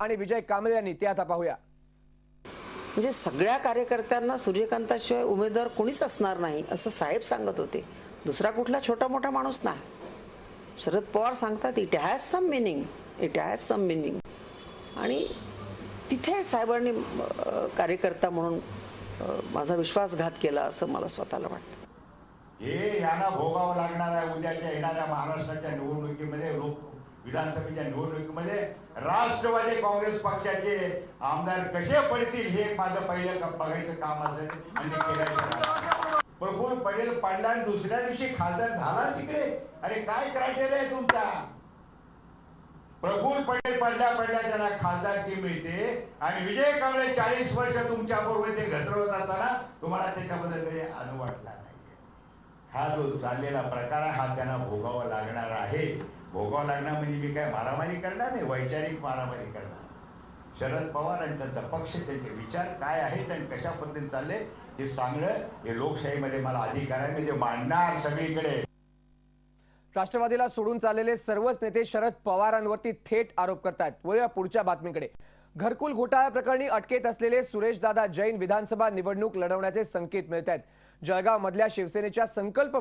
आणि विजय कांबळे यांनी ते आता पाहूया. म्हणजे सगळ्या कार्यकर्त्यांना सूर्यकांताशिवाय उमेदवार कोणीच असणार नाही असं साहेब सांगत होते. दुसरा कुठला छोटा मोठा माणूस नाही. शरद पवार सांगतात it has some meaning it has some meaning आणि तिथे साहेबांनी कार्यकर्ता म्हणून माझा विश्वासघात केला असं मला स्वतःला वाटतं. हे यांना भोगावं लागणार आहे उद्याच्या येणाऱ्या महाराष्ट्राच्या निवडणुकीमध्ये. विधानसभेच्या निवडणुकीमध्ये राष्ट्रवादी काँग्रेस पक्षाचे आमदार कसे पडतील हे माझं पहिलं बघायचं काम असेल आणि ते केल्याशिवाय प्रफुल्ल पटेल पडला आणि दुसऱ्या दिवशी खासदार झाला तिकडे? अरे काय क्रायटेरिया आहे तुमचा? प्रफुल्ल पटेल पडल्या पडल्या त्यांना खासदारकी मिळते? आणि विजय कावळे चाळीस वर्ष तुमच्या बरोबर ते घसरवत असताना तुम्हाला त्याच्याबद्दल काही अनु वाटला नाहीये. हा जो चाललेला प्रकार आहे हा त्यांना भोगावा लागणार आहे. भोगावं लागणार म्हणजे मी काय मारामारी करणार नाही वैचारिक मारामारी करणार शरद पवार आणि त्यांचा पक्ष त्यांचे विचार काय आहेत आणि कशा पद्धतीने चालले हे सांगणं हे लोकशाहीमध्ये मला अधिकार आहे म्हणजे मांडणार सगळीकडे. राष्ट्रवादीला सोडून चाललेले सर्वच नेते शरद पवारांवरती थेट आरोप करतात वळूया पुढच्या बातमीकडे. घरकुल घोटाळ्या प्रकरणी अटकेत असलेले सुरेशदादा जैन विधानसभा निवडणूक लढवण्याचे संकेत मिळत आहेत जळगाव मधल्या शिवसेनेच्या संकल्प